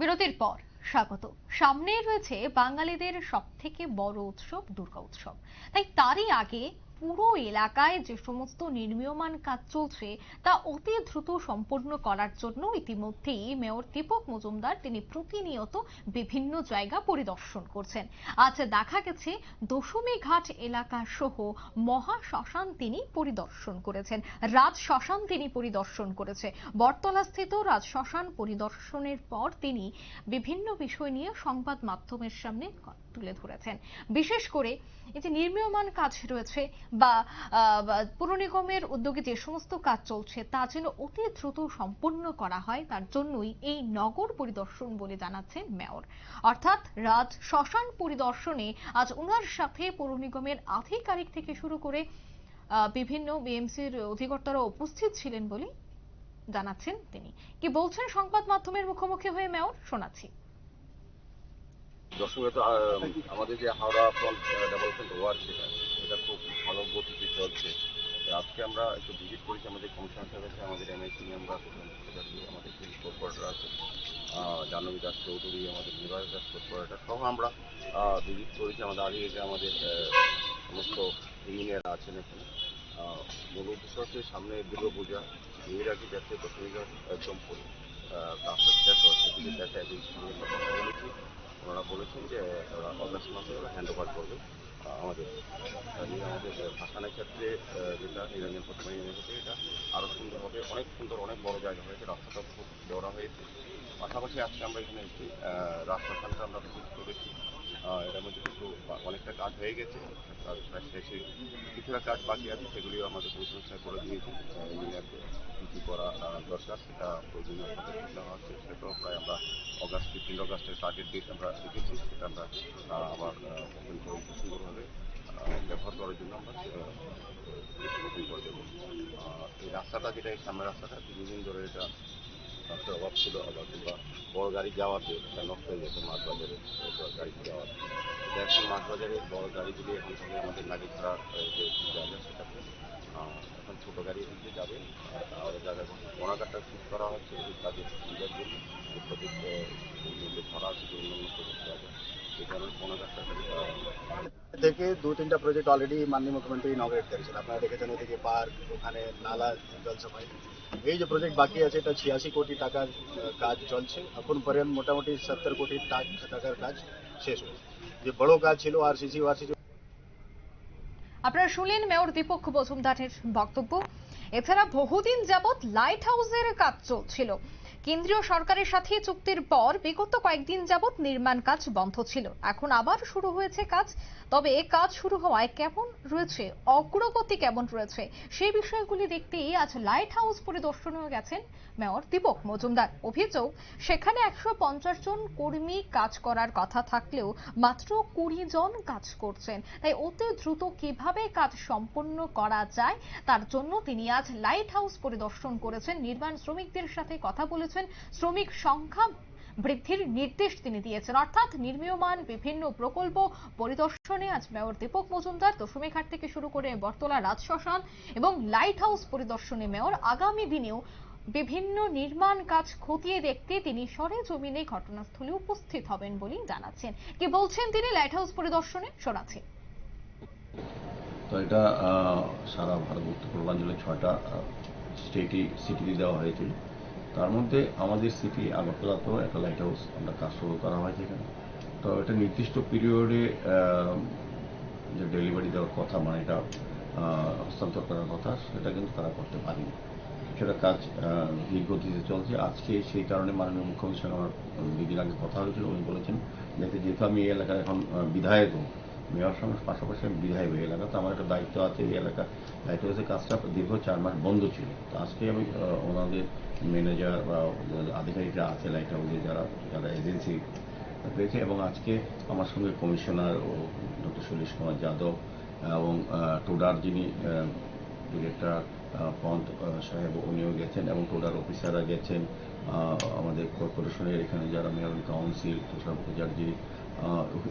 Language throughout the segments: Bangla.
বিরতির পর স্বাগত। সামনে রয়েছে বাঙালিদের সব থেকে বড় উৎসব, দুর্গা উৎসব। তাই তারই আগে পুরো এলাকায় যে সমস্ত নির্মীয়মান কাজ চলছে, তা অতি দ্রুত সম্পন্ন করার জন্য ইতিমধ্যেই মেয়র দীপক মজুমদার তিনি প্রতিনিয়ত বিভিন্ন জায়গা পরিদর্শন করছেন। আজ দেখা গেছে, দশমী ঘাট এলাকা সহ মহা শ্মশান তিনি পরিদর্শন করেছেন। রাজ শ্মশান তিনি পরিদর্শন করেছে। বটতলাস্থিত রাজ শ্মশান পরিদর্শনের পর তিনি বিভিন্ন বিষয় নিয়ে সংবাদ মাধ্যমের সামনে তুলে ধরেছেন। বিশেষ করে এই যে নির্মীয়মান কাজ রয়েছে বা আহ, বা পুর নিগমের উদ্যোগে যে সমস্ত কাজ চলছে তা যেন অতি দ্রুত সম্পন্ন করা হয় তার জন্যই এই নগর পরিদর্শন বলে জানাচ্ছেন মেয়র। অর্থাৎ রাজ শ্মশান পরিদর্শনে আজ ওনার সাথে পৌর নিগমের আধিকারিক থেকে শুরু করে বিভিন্ন বিএমসির অধিকর্তারা উপস্থিত ছিলেন বলে জানাচ্ছেন তিনি। কি বলছেন সংবাদ মাধ্যমের মুখোমুখি হয়ে মেয়র? শোনাচ্ছি। দর্শকের তো আমাদের যে হাওড়া ডেভেলপমেন্ট ওয়ার্ড যেটা এটা খুব ভালো গতিতে চলছে। আজকে আমরা একটু ভিজিট করেছি আমাদের কমিশনার সাহেব আছে আমাদের এমএসি মেম্বার আমাদের পুলিশ কর্পোরেটর আছে জাহ্নবী দাস চৌধুরী, আমাদের নিবাস দাস কর্পোরেটর সহ আমরা ভিজিট করেছি। আমাদের আগে যে আমাদের সমস্ত ইঞ্জিনিয়ার আছেন এখানে। মূল উদ্দেশ্য হচ্ছে সামনে দুর্গা পূজা। এর আগে যাতে দশমীটা একদম কাজটা শেষ হয় সেদিকে দেখা একদিন কথা বলেছি ওনারা বলেছেন যে, ওরা অগাস্ট মাসে ওরা হ্যান্ড ওভার করবে। আমাদের আমাদের ভাসানের ক্ষেত্রে যেটা নিরঞ্জন প্রথমে হয়েছে এটা আরও সুন্দর হবে অনেক সুন্দর, অনেক বড় জায়গা হয়েছে রাস্তাটা খুব চওড়া হয়েছে। পাশাপাশি আজকে আমরা এখানে এসেছি রাস্তাখানটা আমরা খুব করেছি এটার মধ্যে কিছু অনেকটা কাজ হয়ে গেছে। কাজ প্রায় শেষে কিছুটা কাজ বাকি আছে, সেগুলিও আমাদের কমিশনার করে দিয়েছে কী কী করা দরকার সেটা প্রয়োজনীয় পদক্ষেপ নেওয়া হচ্ছে সেটাও প্রায় আমরা অগাস্ট ফিফটিন অগাস্টের টার্গেট ডেট আমরা রেখেছি। সেটা আমরা আবার ওপেন করে সুন্দরভাবে ব্যবহার করার জন্য আমরা ওপেন করে দেবো। এই রাস্তাটা যেটা এই সামনের রাস্তাটা, দীর্ঘদিন ধরে এটা রাস্তার অভাব ছিল আবার কিংবা বড় গাড়ি যাওয়াতে এটা নষ্ট হয়ে গেছে মাছ বাজারে বড় গাড়ি যাওয়াতে এটা এখন মাছ বাজারে বড় গাড়িগুলি এখন থেকে আমাদের গাড়ি ছাড়া যে সেটাতে এখন ছোটো গাড়ি দিকে যাবে আর যারা এখন কোনাকাটা ঠিক করা হচ্ছে, তাদের সুবিধার জন্য প্রত্যেক ধরা আছে অন্যান্য প্রজেক্ট জায়গা এই কারণে কোনাকাটা থেকে দু, তিনটা প্রজেক্ট অলরেডি মাননীয় মুখ্যমন্ত্রী ইনগ্রেট করেছেন। আপনারা দেখেছেন ওদিকে পার্ক ওখানে নালা জলসাফাই এই যে প্রজেক্ট বাকি আছে, এটা ছিয়াশি কোটি টাকার কাজ চলছে। এখন পর্যন্ত মোটামুটি সত্তর কোটি টাকার কাজ শেষ হয়েছে। যে বড় কাজ ছিল আরসিসি ওয়ারসিসি আপনারা শুনলেন মেয়র দীপক মজুমদারের বক্তব্য। এছাড়া বহুদিন যাবৎ লাইট হাউসের কাজ চলছিল। কেন্দ্রীয় সরকারের সাথে চুক্তির পর বিগত কয়েকদিন যাবৎ নির্মাণ কাজ বন্ধ ছিল। এখন আবার শুরু হয়েছে কাজ। তবে কাজ শুরু হওয়ায় কেমন রয়েছে, অগ্রগতি কেমন রয়েছে সেই বিষয়গুলি দেখতেই আজ লাইট হাউস পরিদর্শনে গেছেন মেয়র দীপক মজুমদার। অভিযোগ, সেখানে একশো পঞ্চাশ জন কর্মী কাজ করার কথা থাকলেও মাত্র কুড়ি জন কাজ করছেন। তাই অতি দ্রুত কীভাবে কাজ সম্পন্ন করা যায়, তার জন্য তিনি আজ লাইট হাউস পরিদর্শন করেছেন। নির্মাণ শ্রমিকদের সাথে কথা বলেছেন শ্রমিক সংখ্যা বৃদ্ধির নির্দেশ তিনি দিয়েছেন। অর্থাৎ নির্মীয়মান বিভিন্ন প্রকল্প পরিদর্শনে আজ মেয়র দীপক মজুমদার দশমী ঘাট থেকে শুরু করে বটতলা, রাজশ্মশান এবং লাইট হাউস পরিদর্শনে মেয়র আগামী দিনেও বিভিন্ন নির্মাণ কাজ খতিয়ে দেখতে তিনি সরে জমিনে ঘটনাস্থলে উপস্থিত হবেন বলেই জানাচ্ছেন। কি বলছেন তিনি লাইট হাউস পরিদর্শনে? শোনাচ্ছি। তো এটা সারা ভারত উত্তর পূর্বাঞ্চলে ছয়টা স্টেটই সিটি দেওয়া হয়েছিল। তার মধ্যে আমাদের সিটি আগরতলাতেও একটা লাইট হাউস আমরা কাজ শুরু করা হয়েছে এখানে তো এটা নির্দিষ্ট পিরিয়ডে যে ডেলিভারি দেওয়ার কথা মানে এটা হস্তান্তর করার কথা, সেটা কিন্তু তারা করতে পারেনি। সেটা কাজ গতিতে চলছে। আজকে সেই কারণে মাননীয় মুখ্যমন্ত্রীর সঙ্গে আমার দুদিন আগে কথা হয়েছিল। উনি বলেছেন যাতে যেহেতু আমি এই এলাকার এখন বিধায়ক মেয়র সঙ্গে পাশাপাশি আমি বিধায়ক এই এলাকা তো আমার একটা দায়িত্ব আছে এই এলাকা। দায়িত্ব হচ্ছে কাজটা দীর্ঘ চার মাস বন্ধ ছিল। তো আজকে আমি ওনাদের ম্যানেজার বা আধিকারিকরা আছে লাইট হাউসে যারা যারা এজেন্সি পেয়েছে এবং আজকে আমার সঙ্গে কমিশনার ও ডক্টর সুরেশ কুমার যাদব এবং টোডার যিনি ডিরেক্টর পন্ত সাহেব উনিও গেছেন এবং টোডার অফিসাররা গেছেন। আমাদের কর্পোরেশনের এখানে যারা মেয়র কাউন্সিল তুষার মুখার্জি আহ,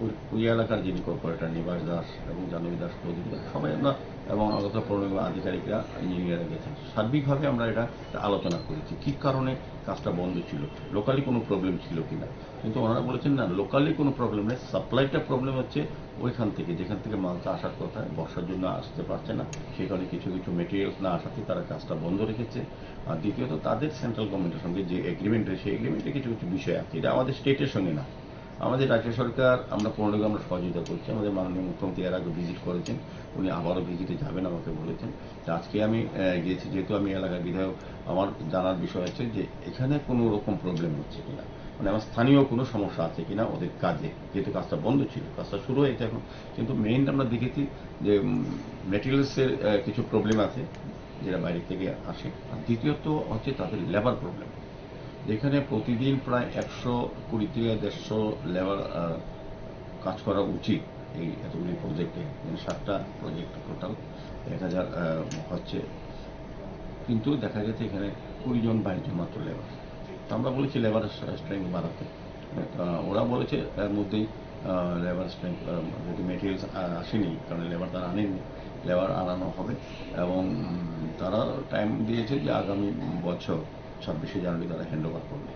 ওই- এলাকার যিনি কর্পোরেটর নিবাস দাস এবং জাহ্নবী দাস চৌধুরী সবাই আমরা এবং আগরতলা পৌর নিগমের আধিকারিকরা ইঞ্জিনিয়াররা গেছেন। সার্বিকভাবে আমরা এটা আলোচনা করেছি। কী কারণে কাজটা বন্ধ ছিল? লোকালি কোনো প্রবলেম ছিল কিনা? কিন্তু ওনারা বলেছেন, না লোকালি কোনো প্রবলেম নেই। সাপ্লাইটা প্রবলেম হচ্ছে ওইখান থেকে, যেখান থেকে মালটা আসার কথা। বর্ষার জন্য আসতে পারছে না। সেই কারণে কিছু কিছু মেটেরিয়ালস না আসাতে তারা কাজটা বন্ধ রেখেছে। আর দ্বিতীয়ত, তাদের সেন্ট্রাল গভর্নমেন্টের সঙ্গে যে এগ্রিমেন্ট রয়েছে সেই এগ্রিমেন্টে কিছু কিছু বিষয় আছে। এটা আমাদের স্টেটের সঙ্গে না। আমাদের রাজ্য সরকার, আমরা পনেরো আমরা সহযোগিতা করছি। আমাদের মাননীয় মুখ্যমন্ত্রী এর আগে ভিজিট করেছেন। উনি আবারও ভিজিটে যাবেন আমাকে বলেছেন। আজকে আমি গিয়েছি, যেহেতু আমি এলাকার বিধায়ক, আমার জানার বিষয় আছে যে এখানে কোনো রকম প্রবলেম হচ্ছে কিনা। মানে আমার স্থানীয় কোনো সমস্যা আছে কিনা ওদের কাজে। যেহেতু কাজটা বন্ধ ছিল, কাজটা শুরু হয়েছে এখন। কিন্তু মেইন আমরা দেখেছি যে মেটেরিয়ালসের কিছু প্রবলেম আছে, যেটা বাইরে থেকে আসে। আর দ্বিতীয়ত হচ্ছে তাদের লেবার প্রবলেম যেখানে প্রতিদিন প্রায় একশো কুড়ি থেকে দেড়শো লেবার কাজ করা উচিত এই এতগুলি প্রজেক্টে মানে সাতটা প্রজেক্ট টোটাল এক হাজার হচ্ছে। কিন্তু দেখা গেছে এখানে কুড়ি জন, বাইশ জন মাত্র লেবার। তো আমরা বলেছি লেবার স্ট্রেংথ বাড়াতে। ওরা বলেছে এর মধ্যেই লেবার স্ট্রেংথ যদি মেটেরিয়ালস আসেনি, কারণ লেবার তারা আনেনি লেবার আনানো হবে এবং তারা টাইম দিয়েছে যে আগামী বছর ছাব্বিশে জানুয়ারি তারা হ্যান্ড ওভার করবে।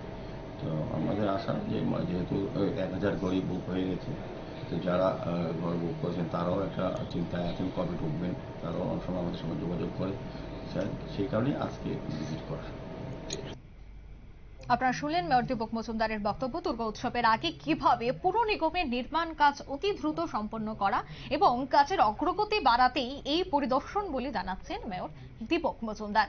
তো আমাদের আশা যে যেহেতু এক হাজার গড়ি বুক হয়ে গেছে, তো যারা ঘর বুক করেছেন, তারাও একটা চিন্তায় আছেন, কবে ঢুকবেন, তারাও অনেক সময় আমাদের সঙ্গে যোগাযোগ করে। স্যার, সেই কারণে আজকে ভিজিট করা। আপনারা শুনলেন মেয়র দীপক মজুমদারের বক্তব্য, দুর্গা উৎসবের আগে কীভাবে পুর নিগমের নির্মাণ কাজ অতি দ্রুত সম্পন্ন করা এবং কাজের অগ্রগতি বাড়াতেই এই পরিদর্শন বলে জানাচ্ছেন মেয়র দীপক মজুমদার।